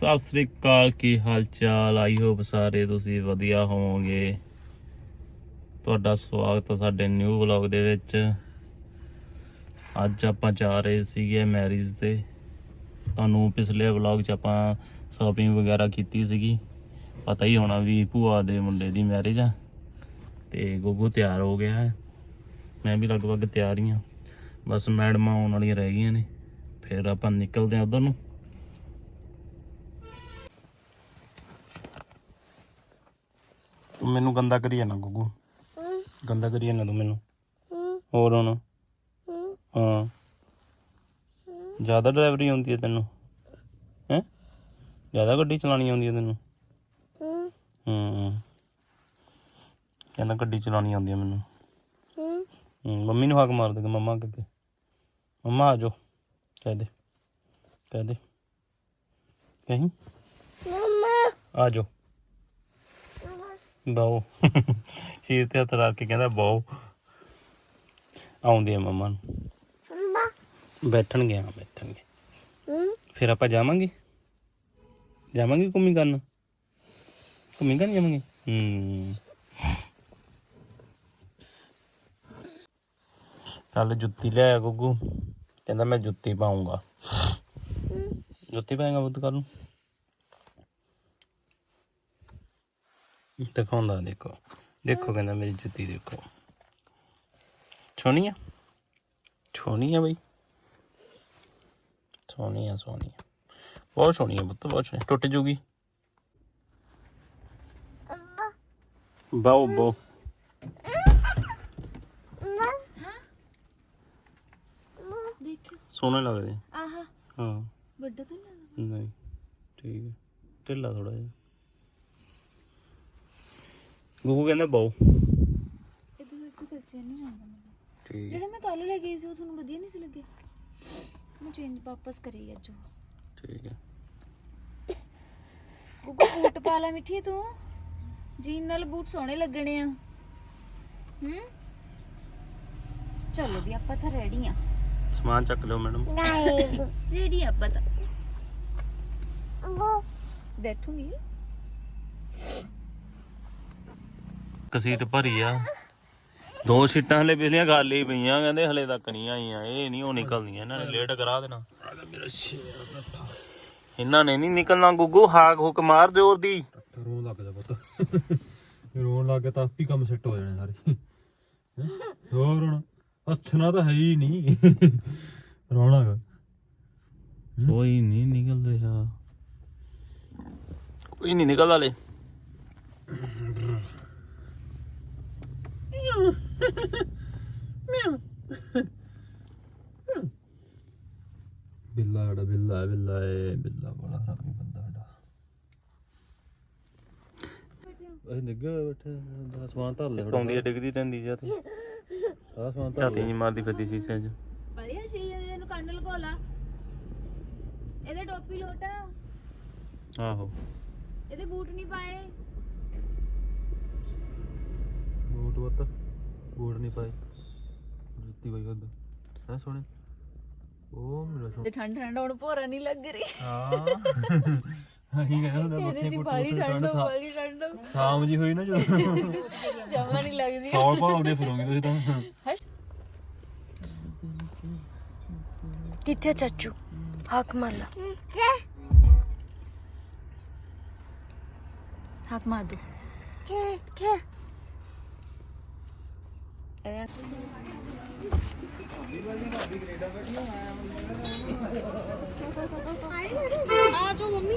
ਸਤਿ ਸ੍ਰੀ ਅਕਾਲ, ਕੀ ਹਾਲ ਚਾਲ I hope ਸਾਰੇ ਤੁਸੀਂ ਵਧੀਆ ਹੋਵੋਗੇ। ਤੁਹਾਡਾ ਸਵਾਗਤ ਹੈ ਸਾਡੇ ਨਿਊ ਵਲੌਗ ਦੇ ਵਿੱਚ। ਅੱਜ ਆਪਾਂ ਜਾ ਰਹੇ ਸੀਗੇ ਮੈਰਿਜ ਤੇ। ਤੁਹਾਨੂੰ ਪਿਛਲੇ ਵਲੌਗ 'ਚ ਆਪਾਂ ਸ਼ਾਪਿੰਗ ਵਗੈਰਾ ਕੀਤੀ ਸੀਗੀ। ਪਤਾ ਹੀ ਹੋਣਾ ਵੀ ਭੂਆ ਦੇ ਮੁੰਡੇ ਦੀ ਮੈਰਿਜ ਆ। ਤੇ ਗੁੱਗੂ ਤਿਆਰ ਹੋ ਗਿਆ ਹੈ। ਮੈਂ ਵੀ ਲਗਭਗ ਤਿਆਰ ਹੀ ਹਾਂ। ਬਸ ਮੈਡਮਾਂ ਆਉਣ ਵਾਲੀਆਂ ਰਹਿ ਗਈਆਂ ਨੇ। ਫਿਰ ਆਪਾਂ ਨਿਕਲਦੇ ਹਾਂ ਉਧਰ ਨੂੰ। ਤੂੰ ਮੈਨੂੰ ਗੰਦਾ ਕਰੀ ਜਾਣਾ ਗੁੱਗੂ। ਗੰਦਾ ਕਰੀ ਜਾਣਾ ਤੂੰ ਮੈਨੂੰ। ਹੋਰ ਹੁਣ? ਹਾਂ। ਜ਼ਿਆਦਾ ਡਰਾਈਵਰੀ ਆਉਂਦੀ ਹੈ ਤੈਨੂੰ। ਹੈ? ਜ਼ਿਆਦਾ ਗੱਡੀ ਚਲਾਣੀ ਆਉਂਦੀ ਹੈ ਤੈਨੂੰ। ਹੂੰ। ਕਹਿੰਦਾ ਗੱਡੀ ਚਲਾਣੀ ਆਉਂਦੀ ਹੈ ਮੈਨੂੰ। ਹੂੰ। ਮੰਮੀ ਨੂੰ ਹਾਕ ਮਾਰ ਦੇ ਮੰਮਾ ਅੱਗੇ ਮੰਮਾ ਆ ਜਾਓ। ਕਹਿ ਦੇ। ਕਹਿ ਦੇ। ਕਹੀਂ? ਆ ਜਾਓ। ਬਾਓ ਸਿਰ ਤੇ ਹੱਥ ਰੱਖ ਕੇ ਕਹਿੰਦਾ ਬਾਓ ਆਉਂਦੇ ਆ ਮੰਮਾ ਨੂੰ। ਬੈਠਣਗੇ ਹਾਂ ਬੈਠਣਗੇ। ਫਿਰ ਆਪਾਂ ਜਾਵਾਂਗੇ? ਜਾਵਾਂਗੇ ਘੁੰਮੀ ਕਰਨ? ਘੁੰਮੀ ਕਰਨ ਜਾਵਾਂਗੇ? ਹੂੰ। ਕੱਲ ਜੁੱਤੀ ਲਿਆਇਆ ਗੁੱਗੂ। ਕਹਿੰਦਾ ਮੈਂ ਜੁੱਤੀ ਪਾਉਂਗਾ ਜੁੱਤੀ ਪਾਏਗਾ ਬੁੱਧ ਕੱਲ ਨੂੰ? ਦਿਖਾਉਂਦਾ ਦੇਖੋ ਦੇਖੋ ਕਹਿੰਦਾ ਮੇਰੀ ਜੁੱਤੀ ਦੇਖੋ ਸੋਹਣੀ ਆ ਸੋਹਣੀ ਆ ਬਈ ਸੋਹਣੀ ਆ ਸੋਹਣੀ ਆ ਬਹੁਤ ਸੋਹਣੀ ਆ ਪੁੱਤ ਬਹੁਤ ਸੋਹਣੀ ਟੁੱਟ ਜੂਗੀ ਬਾਓ ਦੇਖਿਓ ਸੋਹਣੇ ਲੱਗਦੇ ਆਹਾ ਹਾਂ ਵੱਡਾ ਤਾਂ ਨੀ ਲੱਗਦਾ। ਨਹੀਂ। ਠੀਕ ਹੈ। ਢਿੱਲਾ ਥੋੜਾ ਜਿਹਾ। ਗੁੱਗੂ ਕਹਿੰਦਾ ਬਾਓ ਇਹ ਤਾਂ ਇੱਕ ਦੱਸਿਆ ਨਹੀਂ ਜਾਂਦਾ ਮੈਨੂੰ। ਠੀਕ। ਜਿਹੜਾ ਮੈਂ ਕੱਲ ਲੈ ਗਈ ਸੀ ਉਹ ਤੁਹਾਨੂੰ ਵਧੀਆ ਨਹੀਂ ਸੀ ਲੱਗਿਆ ਮੈਂ ਚੇਂਜ ਵਾਪਸ ਕਰੀ ਅੱਜ ਉਹ। ਠੀਕ ਹੈ। ਗੁੱਗੂ ਬੂਟ ਪਾ ਲੈ ਮਿੱਠੀ ਤੂੰ। ਜੀਨ ਨਾਲ ਬੂਟ ਸੋਹਣੇ ਲੱਗਣੇ ਆ। ਹੂੰ? ਚਲੋ ਵੀ ਆਪਾਂ ਤਾਂ ਰੈਡੀ ਆ। ਸਮਾਨ ਚੱਕ ਲਿਓ ਮੈਡਮ। ਰੈਡੀ ਆਪਾਂ ਤਾਂ। ਬੈਠੂਗੀ। ਕਸੀਟ ਭਰੀ ਆ। ਦੋ ਸੀਟਾਂ ਹਲੇ ਪਿਛਲੀਆਂ ਗੱਲ ਹੀ ਪਈਆਂ ਕਹਿੰਦੇ ਹਲੇ ਤੱਕ ਨਹੀਂ ਆਈਆਂ। ਇਹ ਨਹੀਂ ਉਹ ਨਿਕਲਦੀਆਂ ਇਹਨਾਂ ਨੇ ਲੇਟ ਕਰਾ ਦੇਣਾ। ਮੇਰਾ ਸ਼ੇਰ ਇਹਨਾਂ ਨੇ ਨਹੀਂ ਨਿਕਲਣਾ ਗੁੱਗੂ ਹਾਕ ਹੁਕ ਮਾਰ ਜ਼ੋਰ ਦੀ। ਰੋਣ ਲੱਗ ਜਾ ਪੁੱਤ। ਰੋਣ ਲੱਗ ਗਿਆ ਤਾਂ ਆਪੀ ਕੰਮ ਸੈੱਟ ਹੋ ਜਾਣੇ ਸਾਰੇ। ਹੈਂ? ਹੋਰ ਹੁਣ ਹੱਸਣਾ ਤਾਂ ਹੈ ਹੀ ਨਹੀਂ। ਰੋਣਾ ਗਾ। ਕੋਈ ਨਹੀਂ ਨਿਕਲ ਰਿਹਾ। ਕੋਈ ਨਹੀਂ ਨਿਕਲਦਾ ਹਲੇ ਬਿੱਲਾ ਸਾਡਾ ਬਿੱਲਾ ਬਿੱਲਾ ਏ ਬਿੱਲਾ ਬੜਾ ਹਰਾਮੀ ਬੰਦਾ ਸਾਡਾ। ਅਸੀਂ ਨਿੱਗੇ ਹੋਏ ਬੈਠੇ ਦਾ ਸਮਾਨ ਧਰ ਲਿਆ ਪਾਉਂਦੀ ਆ ਡਿੱਗਦੀ ਰਹਿੰਦੀ ਜਾਂ ਤੇ ਸਾਰਾ ਸਮਾਨ ਧਰ ਝਾਤੀ ਜੀ ਮਾਰਦੀ ਫਿਰਦੀ ਸੀਸੇ 'ਚ। ਬੜੀਆ ਸ਼ੀ ਇਹਨੂੰ ਕੰਨ ਲਗੋ ਲਾ ਇਹਦੇ ਟੋਪੀ ਲੋਟਾ। ਆਹੋ। ਇਹਦੇ ਬੂਟ ਨਹੀਂ ਪਾਏ। ਬੱਤ ਬੂਟ ਨਹੀਂ ਪਾਏ ਜੁੱਤੀ ਪਾਈ ਉਹਦਾ। ਹੈ ਸੋਹਣੇ? ਉਹ ਮੇਰਾ ਸੋਹਣਾ ਤੇ ਠੰਡ ਠੰਡ ਹੁਣ ਭੋਰਾ ਨਹੀਂ ਲੱਗ ਰਹੀ। ਹਾਂ। ਅਸੀਂ ਕਹਿੰਦੇ ਹੁੰਦੇ ਇਹਦੇ ਸੀ ਬਾਲੀ ਠੰਡ ਬਾਲੀ ਠੰਡ। ਸ਼ਾਮ ਜੀ ਹੋਈ ਨਾ ਜਦੋਂ। ਜਮਾ ਨਹੀਂ ਲੱਗਦੀ। ਸੌਲ ਭਾਉਂਦੇ ਫਿਰੋਗੇ ਤੁਸੀਂ ਤਾਂ। ਕਿੱਥੇ ਚਾਚੂ? ਹੱਕ ਮਾਰ ਲਾ। ਹੱਕ ਮਾਰ ਦੋ। ਆ ਜਾਓ ਮੰਮੀ।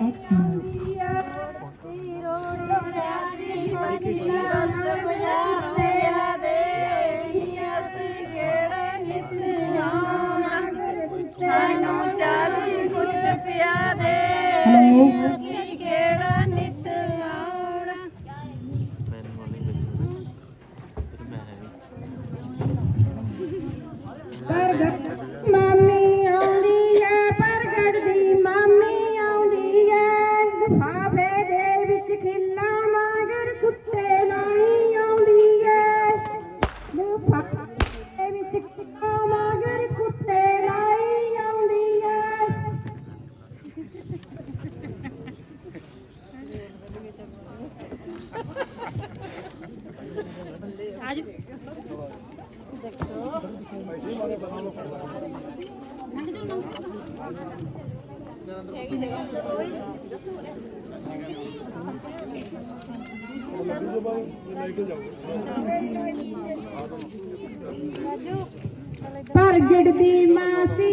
at. ਪ੍ਰਗਟ ਦੀ ਮਾਸੀ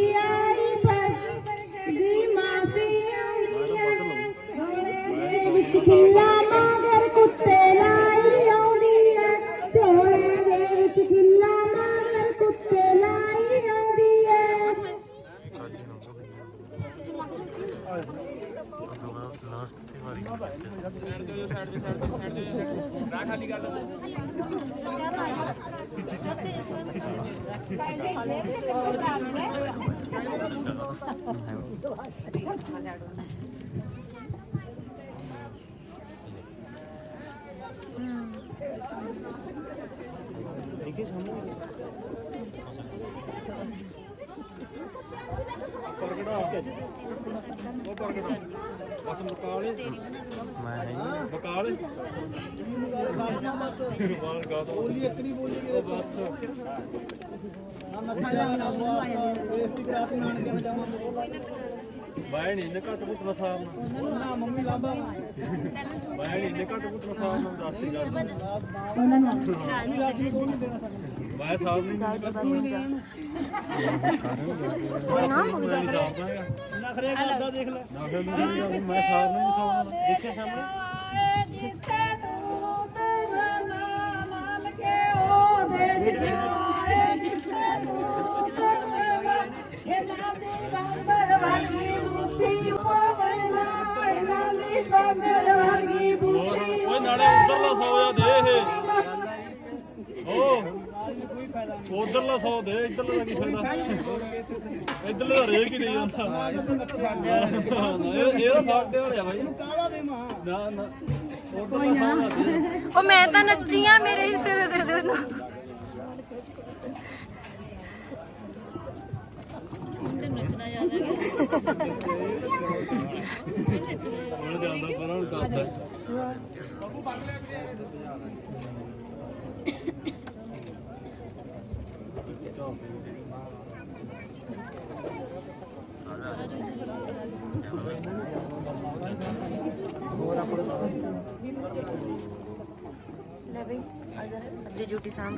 ਉਹ ਪਰਗੜਾ ਬਸ ਬਕਾਲੇ ਮੈਂ ਹੈ ਬਕਾਲੇ ਰੁਮਾਨ ਗਾ ਬੋਲੀ ਇੱਕ ਨਹੀਂ ਬੋਲੀ ਉਹ ਬਸ। ਬਾਈ ਨਹੀਂ ਇਹਨੇ ਘੱਟ ਪੁੱਤਰਾ ਸਾਹਿਬ ਨਾ ਮੰਮੀ ਲਾਂਬਾ ਨਹੀਂ ਇਹਨੇ ਘੱਟ ਸਾਹਿਬ ਨੂੰ ਦੱਸਤੀ ਗੱਲ। ਬਾਈ ਸਾਹਿਬ ਨੇ ਚਾਹ ਕੇ ਬਾਅਦ में जा ਨਖਰੇ ਕਰਦਾ ਦੇਖ ਲੈ। ਮੈਂ ਨੂੰ ਨਹੀਂ ਸਾਹਿਬ ਦੇਖਿਆ ਸਾਹਮਣੇ ਜਿੱਥੇ ਤੂੰ ਤੇਰਾ ਨਾਮ ਕੇ ਉਹ ਦੇਸ਼ ਜਾਏ ਜਿੱਥੇ ਤੂੰ ਤੇਰਾ ਇਹਨਾਂ ਦੀ ਬੰਦਰ ਵਰਗੀ ਬੁੱਧੀ ਪਵਨਾ ਇਹਨਾਂ ਦੀ ਬੰਦਰ ਵਰਗੀ ਬੁੱਧੀ ਓਏ ਨਾਲੇ ਉਧਰਲਾ ਸੌ ਜਾ ਦੇ ਇਹ ਓ ਉਧਰਲਾ ਸੌ ਦੇ ਇਧਰਲਾ ਦਾ ਕੀ ਫਾਇਦਾ? ਇਧਰਲਾ ਦਾ ਰੇਕ ਹੀ ਨਹੀਂ ਜਾਂਦਾ। ਇਹ ਇਹ ਤਾਂ ਸਾਡੇ ਵਾਲਿਆ ਬਾਈ। ਇਹਨੂੰ ਕਾਹਦਾ ਦੇਵਾਂ? ਨਾ ਨਾ ਉਧਰਲਾ ਸੌ ਨਾ ਦੇ। ਉਹ ਮੈਂ ਤਾਂ ਨੱਚੀ ਆ ਮੇਰੇ ਹਿੱਸੇ ਦੇ ਦੇ ਦੇ ਉਹਨੂੰ। ਹੁਣ ਜਾਂਦਾ ਪਰਾਂ ਨੂੰ ਦੱਸ ਲੈ ਬਈ ਆ अपनी ड्यूटी सांभ।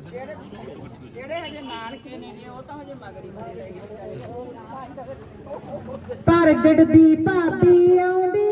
ਜਾ ਅੱਧੀ ਡਿਊਟੀ ਸਾਂਭ ਪ੍ਰਗਟ ਦੀ ਭਾਬੀ ਆਉਂਦੀ